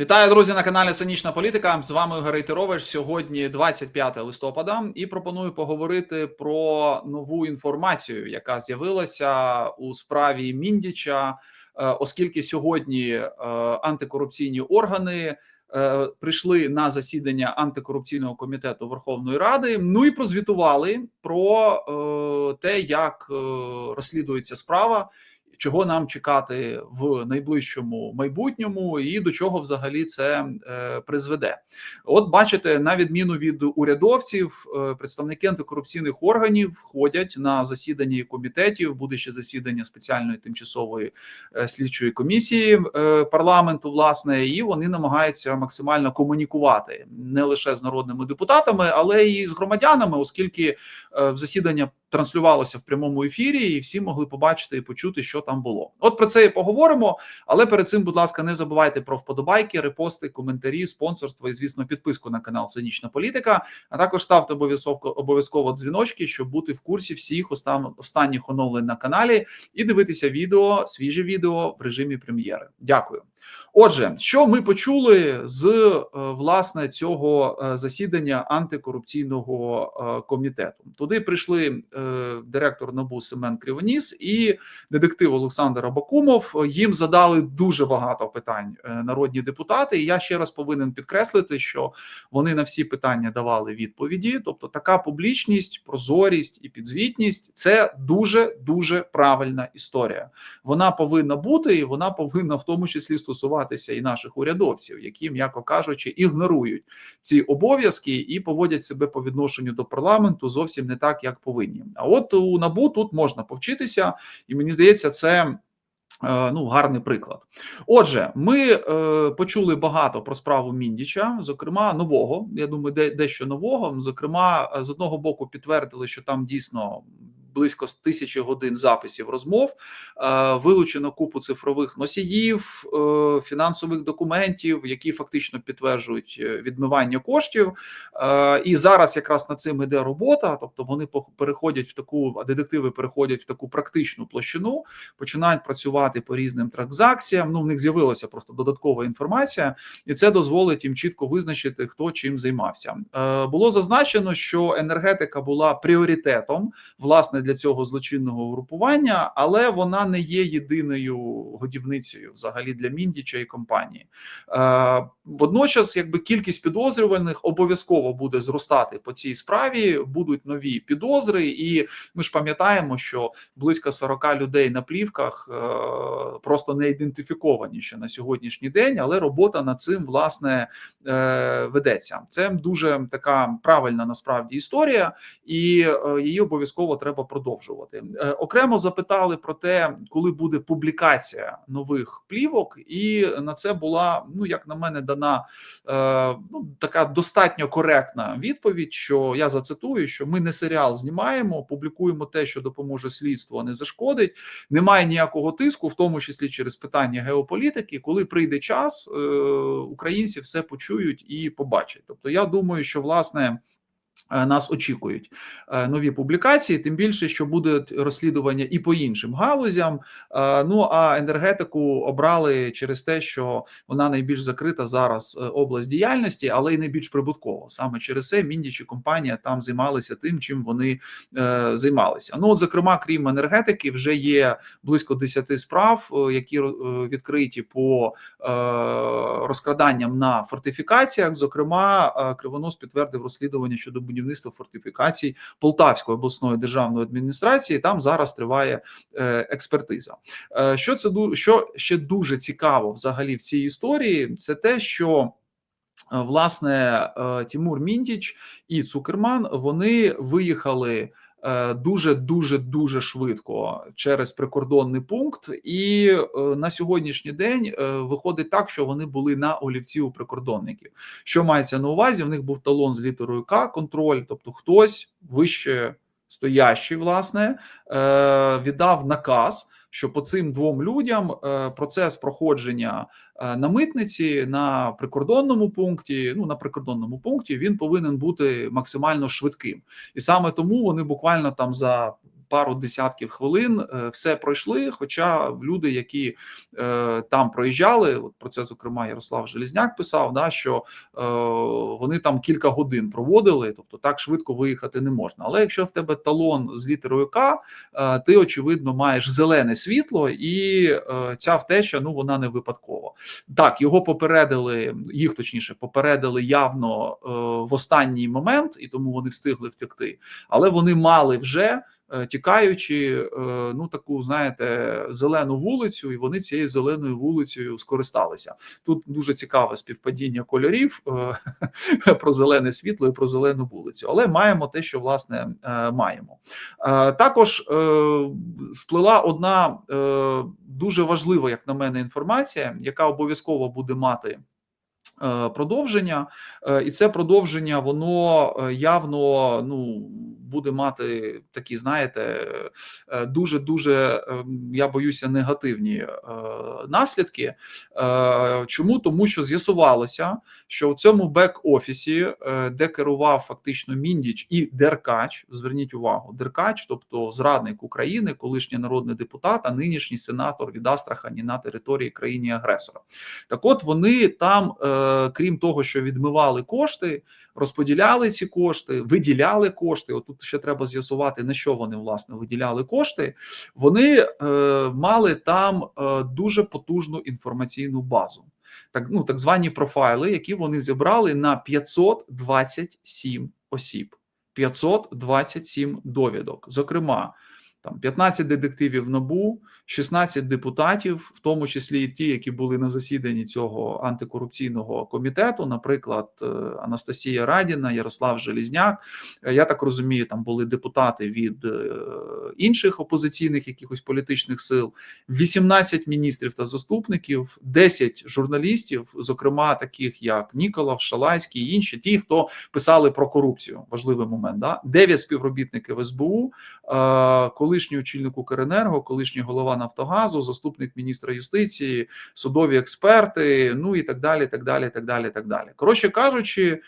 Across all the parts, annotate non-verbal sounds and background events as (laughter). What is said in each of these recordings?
Вітаю, друзі, на каналі Цинічна Політика. З вами Ігор Рейтерович. Сьогодні 25 листопада, і пропоную поговорити про нову інформацію, яка з'явилася у справі Міндіча, е, оскільки сьогодні е, антикорупційні органи. е, Прийшли на засідання антикорупційного комітету Верховної Ради. Ну і прозвітували про те, як розслідується справа, чого нам чекати в найближчому майбутньому, і до чого взагалі це е, призведе. От бачите, на відміну від урядовців, е, представники антикорупційних органів ходять на засідання комітетів. Буде ще засідання спеціальної тимчасової е, слідчої комісії парламенту, власне, і вони намагаються максимально комунікувати не лише з народними депутатами, але і з громадянами, оскільки засідання транслювалося в прямому ефірі, і всі могли побачити і почути, що там було. От про це і поговоримо. Але перед цим, будь ласка, не забувайте про вподобайки, репости, коментарі, спонсорство і, звісно, підписку на канал Цинічна Політика. А також ставте обов'язково обов'язково дзвіночки, щоб бути в курсі всіх остан- останніх оновлень на каналі і дивитися відео, свіже відео в режимі прем'єри. Дякую. Отже, що ми почули з е, власне цього е, засідання антикорупційного е, комітету? Туди прийшли директор НАБУ Семен Кривоніс і детектив Олександр Абакумов. Їм задали дуже багато питань народні депутати. І я ще раз повинен підкреслити, що вони на всі питання давали відповіді. Тобто, така публічність, прозорість і підзвітність це дуже дуже правильна історія. Вона повинна бути, і вона повинна в тому числі стосуватися і наших урядовців, які, м'яко кажучи, ігнорують ці обов'язки і поводять себе по відношенню до парламенту зовсім не так, як повинні. А от у набу тут можна повчитися, і мені здається, це. е, Ну, гарний приклад. Отже, ми е, почули багато про справу Міндіча, зокрема нового. Я думаю, де дещо нового. Зокрема, з одного боку, підтвердили, що там дійсно близько з тисячі годин записів розмов, е, вилучено купу цифрових носіїв, е, фінансових документів, які фактично підтверджують е, відмивання коштів. І зараз якраз над цим іде робота. Тобто вони переходять в таку, детективи переходять в таку практичну площину, починають працювати по різним транзакціям. Ну, в них з'явилася просто додаткова інформація, і це дозволить їм чітко визначити, хто чим займався. Було зазначено, що енергетика була пріоритетом власне для цього злочинного групування, але вона не є єдиною годівницею взагалі для Міндіча і компанії. Е, Водночас, якби кількість підозрюваних обов'язково буде зростати по цій справі, будуть нові підозри, і ми ж пам'ятаємо, що близько 40 людей на плівках е, просто не ідентифіковані ще на сьогоднішній день, але робота над цим власне е, ведеться. Це дуже така правильна насправді історія, і е, її обов'язково треба продовжувати. Е, окремо запитали про те, коли буде публікація нових плівок, і на це була, ну як на мене, дана е, ну, така достатньо коректна відповідь. Що я зацитую, що ми не серіал знімаємо, публікуємо те, що допоможе слідству, а не зашкодить. Немає ніякого тиску, в тому числі через питання геополітики. Коли прийде час, е, українці все почують і побачать. Тобто, я думаю, що власне. Е, Нас очікують е, нові публікації, тим більше, що будуть розслідування і по іншим галузям. Е, Ну а енергетику обрали через те, що вона найбільш закрита зараз область діяльності, але й найбільш прибуткова. Саме через це Міндіч і компанія там займалися тим, чим вони займалися. Ну, от, зокрема, крім енергетики, вже є близько 10 справ, які відкриті по розкраданням на фортифікаціях. Зокрема, Кривонос підтвердив розслідування щодо будівництва фортифікацій Полтавської обласної державної адміністрації. Там зараз триває е, експертиза. Е, Що це що ще дуже цікаво взагалі в цій історії? Це те, що е, власне Тимур Міндіч і Цукерман вони виїхали. Дуже дуже дуже швидко через прикордонний пункт, і е, на сьогоднішній день е, виходить так, що вони були на олівці у прикордонників. Що мається на увазі? В них був талон з літерою К, контроль, тобто хтось вище стоящий, власне, е, віддав наказ, що по цим двом людям е, процес проходження е, на митниці на прикордонному пункті, ну на прикордонному пункті, він повинен бути максимально швидким, і саме тому вони буквально там за пару десятків хвилин е, все пройшли. Хоча люди, які е, там проїжджали, от про це зокрема Ярослав Желізняк писав, да що е, вони там кілька годин проводили, тобто так швидко виїхати не можна. Але якщо в тебе талон з літерою К, ти очевидно маєш зелене світло, і ця втеча ну вона не випадкова. Так його попередили, їх точніше попередили явно в останній момент, і тому вони встигли втекти, але вони мали вже. Е, Тікаючи, е, ну таку знаєте, зелену вулицю, і вони цією зеленою вулицею скористалися. Тут дуже цікаве співпадіння кольорів е, (laughs) про зелене світло і про зелену вулицю. Але маємо те, що власне маємо. Також сплила одна дуже важлива, як на мене, інформація, яка обов'язково буде мати. Продовження, і це продовження, воно явно ну буде мати такі, знаєте, дуже дуже я боюся негативні е, наслідки. Е, Чому тому, що з'ясувалося, що в цьому бек-офісі, е, де керував фактично Міндіч і Деркач, зверніть увагу, Деркач, тобто зрадник України, колишній народний депутат, а нинішній сенатор від Астрахані на території країни агресора. Так, от вони там, е, крім того, що відмивали кошти, розподіляли ці кошти, виділяли кошти. Отут ще треба з'ясувати на що вони власне виділяли кошти. Вони е, мали там е, дуже потужну інформаційну базу. Так, ну так звані профайли, які вони зібрали на 527 осіб, 527 довідок. Зокрема, там 15 детективів набу, 16 депутатів, в тому числі і ті, які були на засіданні цього антикорупційного комітету, наприклад, е, Анастасія Радіна, Ярослав Желізняк. Е, Я так розумію, там були депутати від е, інших опозиційних якихось політичних сил, 18 міністрів та заступників, 10 журналістів, зокрема таких як Ніколав, Шалайський і інші, ті, хто писали про корупцію. Важливий момент. Да? 9 співробітників СБУ, колишній очільник Укренерго, колишній голова Нафтогазу, заступник міністра юстиції, судові експерти, ну і так далі. так далі, так далі, так далі. Коротше кажучи,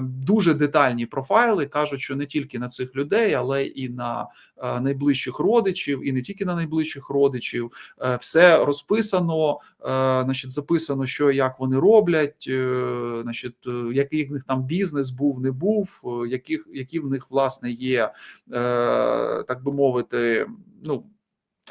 дуже детальні профайли кажуть, що не тільки на цих людей, але і на е, найближчих родичів, і не тільки на найближчих родичів. Е, все розписано, значить, записано, що як вони роблять, значить, який в них там бізнес був, не був, яких які в них власне є, так би мовити, ну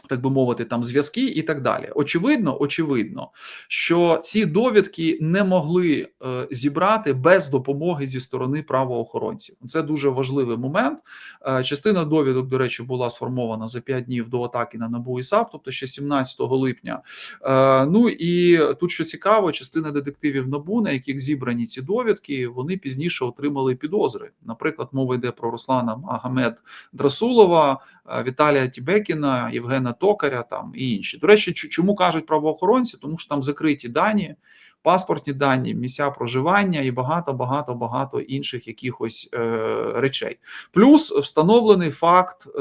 так би мовити, там зв'язки і так далі. Очевидно, очевидно, що ці довідки не могли е, зібрати без допомоги зі сторони правоохоронців. Це дуже важливий момент. Е, частина довідок, до речі, була сформована за 5 днів до атаки на НАБУ і САП, тобто ще 17 липня. Е, ну і тут що цікаво, частина детективів НАБУ, на яких зібрані ці довідки, вони пізніше отримали підозри. Наприклад, мова йде про Руслана Магомед Драсулова, е, Віталія Тібекіна, Євгена токаря там і інші. До речі, чому кажуть правоохоронці? Тому що там закриті дані, паспортні дані, місця проживання і багато, багато, багато інших якихось е, речей. Плюс встановлений факт, е,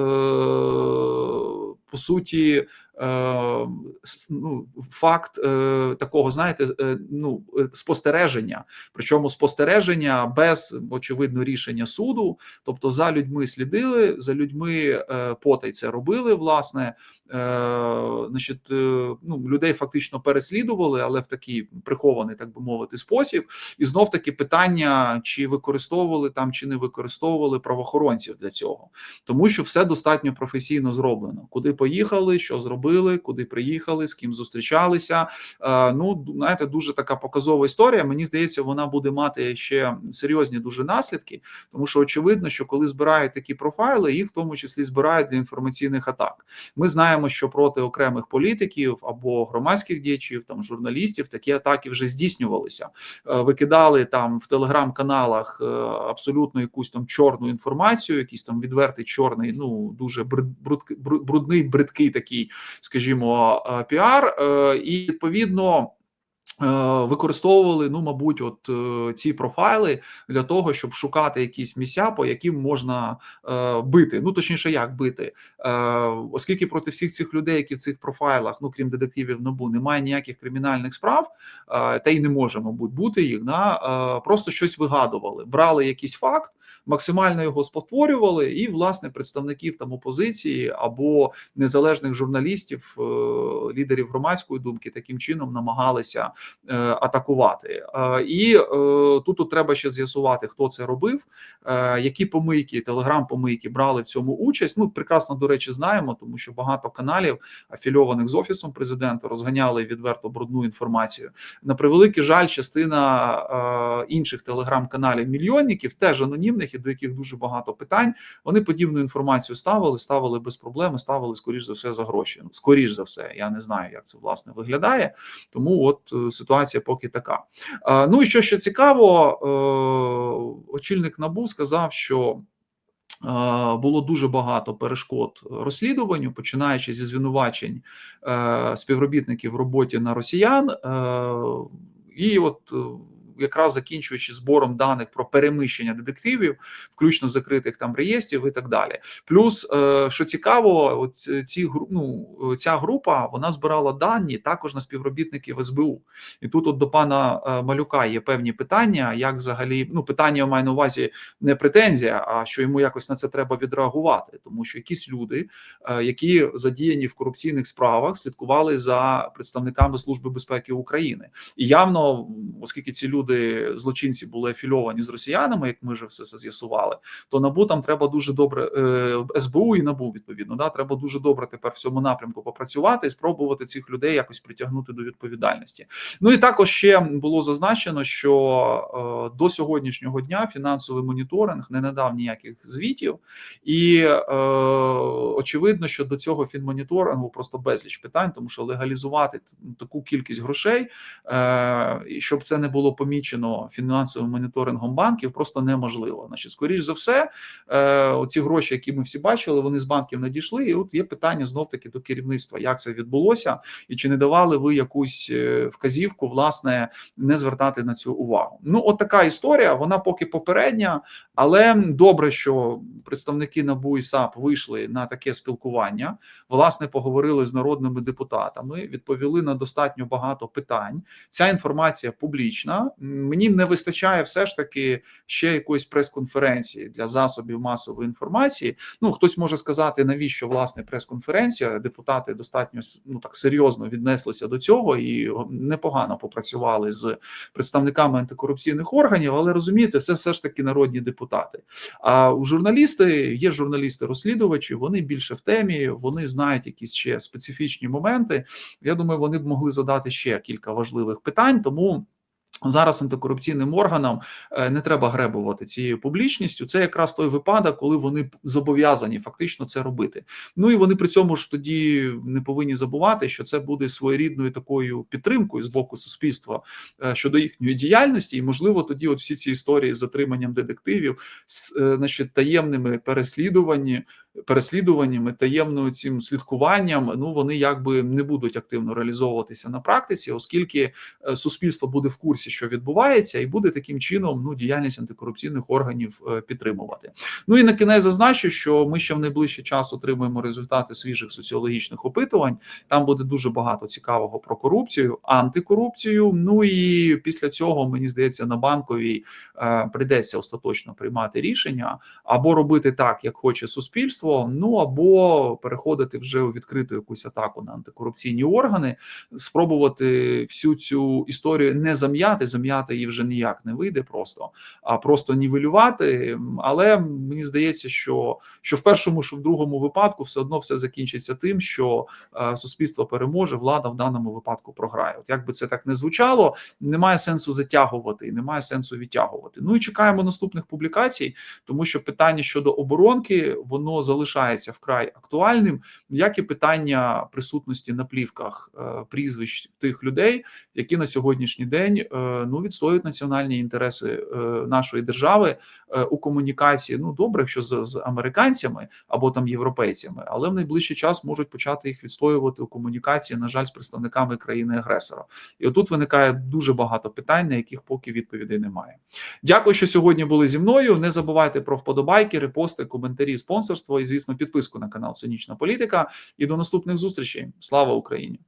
по суті, ну, факт е, такого, знаєте, е, ну спостереження, причому спостереження без очевидно рішення суду, тобто за людьми слідили, за людьми потай це робили, власне, значить, ну, людей фактично переслідували, але в такий прихований, так би мовити, спосіб. І знов таки питання: чи використовували там, чи не використовували правоохоронців для цього, тому що все достатньо професійно зроблено. Куди поїхали, що зробили робили, куди приїхали, з ким зустрічалися. Ну знаєте, дуже така показова історія. Мені здається, вона буде мати ще серйозні дуже наслідки, тому що очевидно, що коли збирають такі профайли, їх в тому числі збирають для інформаційних атак. Ми знаємо, що проти окремих політиків або громадських діячів, там журналістів, такі атаки вже здійснювалися. Е, викидали там в телеграм-каналах е, абсолютно якусь там чорну інформацію, якийсь там відвертий чорний, ну дуже брудний, бридкий такий скажімо, е, піар, е, і відповідно. Е, використовували, ну, мабуть, от е, ці профайли для того, щоб шукати якісь місця, по яким можна е, бити. Ну точніше, як бити, е, оскільки проти всіх цих людей, які в цих профайлах, ну крім детективів набу, немає ніяких кримінальних справ, е, та й не може, мабуть, бути їх. Да? Е, просто щось вигадували, брали якийсь факт, максимально його спотворювали, і власне представників там опозиції або незалежних журналістів, е, лідерів громадської думки таким чином намагалися. Е, атакувати. Е, і е, тут треба ще з'ясувати, хто це робив, які помийки, телеграм-помийки брали в цьому участь. Ми прекрасно до речі знаємо, тому що багато каналів афільованих з офісом президента розганяли відверто брудну інформацію. На превеликий жаль, частина інших телеграм-каналів мільйонників, теж анонімних і до яких дуже багато питань. Вони подібну інформацію ставили, ставили без проблеми, ставили скоріш за все за гроші. Скоріш за все, я не знаю, як це власне виглядає. Тому от ситуація поки така. Ну і що ще цікаво, е, очільник набу сказав, що. Було дуже багато перешкод розслідуванню, починаючи зі звинувачень е, співробітників в роботі на росіян, е, і от якраз закінчуючи збором даних про переміщення детективів, включно закритих там реєстрів і так далі. Плюс, е, що цікаво, от ці ну, ця група вона збирала дані також на співробітників СБУ. І тут, от до пана е, Малюка, є певні питання, як взагалі ну питання я маю на увазі не претензія, а що йому якось на це треба відреагувати, тому що якісь люди, е, які задіяні в корупційних справах, слідкували за представниками служби безпеки України, і явно, оскільки ці люди люди, злочинці були афільовані з росіянами, як ми вже все це з'ясували, то набу там треба дуже добре е, СБУ і набу відповідно. Да, треба дуже добре тепер в цьому напрямку попрацювати і спробувати цих людей якось притягнути до відповідальності. Ну і також ще було зазначено, що е, до сьогоднішнього дня фінансовий моніторинг не надав ніяких звітів, і е, очевидно, що до цього фінмоніторингу просто безліч питань, тому що легалізувати таку кількість грошей, е, щоб це не було помічено помічено фінансовим моніторингом банків, просто неможливо. Значить, скоріш за все, е, оці гроші, які ми всі бачили, вони з банків надійшли. І от є питання знов таки до керівництва, як це відбулося, і чи не давали ви якусь е, вказівку, власне, не звертати на цю увагу. Ну, от така історія. Вона поки попередня, але добре, що представники НАБУ і САП вийшли на таке спілкування. Власне, поговорили з народними депутатами, відповіли на достатньо багато питань. Ця інформація публічна. Мені не вистачає все ж таки ще якоїсь прес-конференції для засобів масової інформації. Ну хтось може сказати, навіщо власне прес-конференція? Депутати достатньо ну так серйозно віднеслися до цього і непогано попрацювали з представниками антикорупційних органів. Але розумієте, це все ж таки народні депутати. А у журналісти є журналісти-розслідувачі, вони більше в темі, вони знають якісь ще специфічні моменти. Я думаю, вони б могли задати ще кілька важливих питань, тому. Зараз антикорупційним органам е, не треба гребувати цією публічністю. Це якраз той випадок, коли вони зобов'язані фактично це робити. Ну і вони при цьому ж тоді не повинні забувати, що це буде своєрідною такою підтримкою з боку суспільства е, щодо їхньої діяльності, і можливо тоді, от всі ці історії з затриманням детективів, з е, значить, таємними переслідуваннями, переслідуваннями, таємною цим слідкуванням, ну вони якби не будуть активно реалізовуватися на практиці, оскільки суспільство буде в курсі що відбувається, і буде таким чином ну діяльність антикорупційних органів е, підтримувати. Ну і на кінець зазначу, що ми ще в найближчий час отримуємо результати свіжих соціологічних опитувань. Там буде дуже багато цікавого про корупцію, антикорупцію. Ну і після цього мені здається на банковій е, прийдеться остаточно приймати рішення або робити так, як хоче суспільство. Ну або переходити вже у відкриту якусь атаку на антикорупційні органи, спробувати всю цю історію не зам'яти зам'яти, її вже ніяк не вийде, просто а просто нівелювати. Але мені здається, що що в першому, що в другому випадку все одно все закінчиться тим, що е, суспільство переможе, влада в даному випадку програє. От як би це так не звучало, немає сенсу затягувати, немає сенсу відтягувати. Ну і чекаємо наступних публікацій, тому що питання щодо оборонки воно залишається вкрай актуальним, як і питання присутності на плівках е, прізвищ тих людей, які на сьогоднішній день е, ну відстоюють національні інтереси е, нашої держави у комунікації. Ну добре, якщо з, з американцями або там європейцями, але в найближчий час можуть почати їх відстоювати у комунікації, на жаль, з представниками країни-агресора. І отут виникає дуже багато питань, на яких поки відповідей немає. Дякую, що сьогодні були зі мною. Не забувайте про вподобайки, репости, коментарі, спонсорство і, звісно, підписку на канал Цинічна Політика. І до наступних зустрічей. Слава Україні!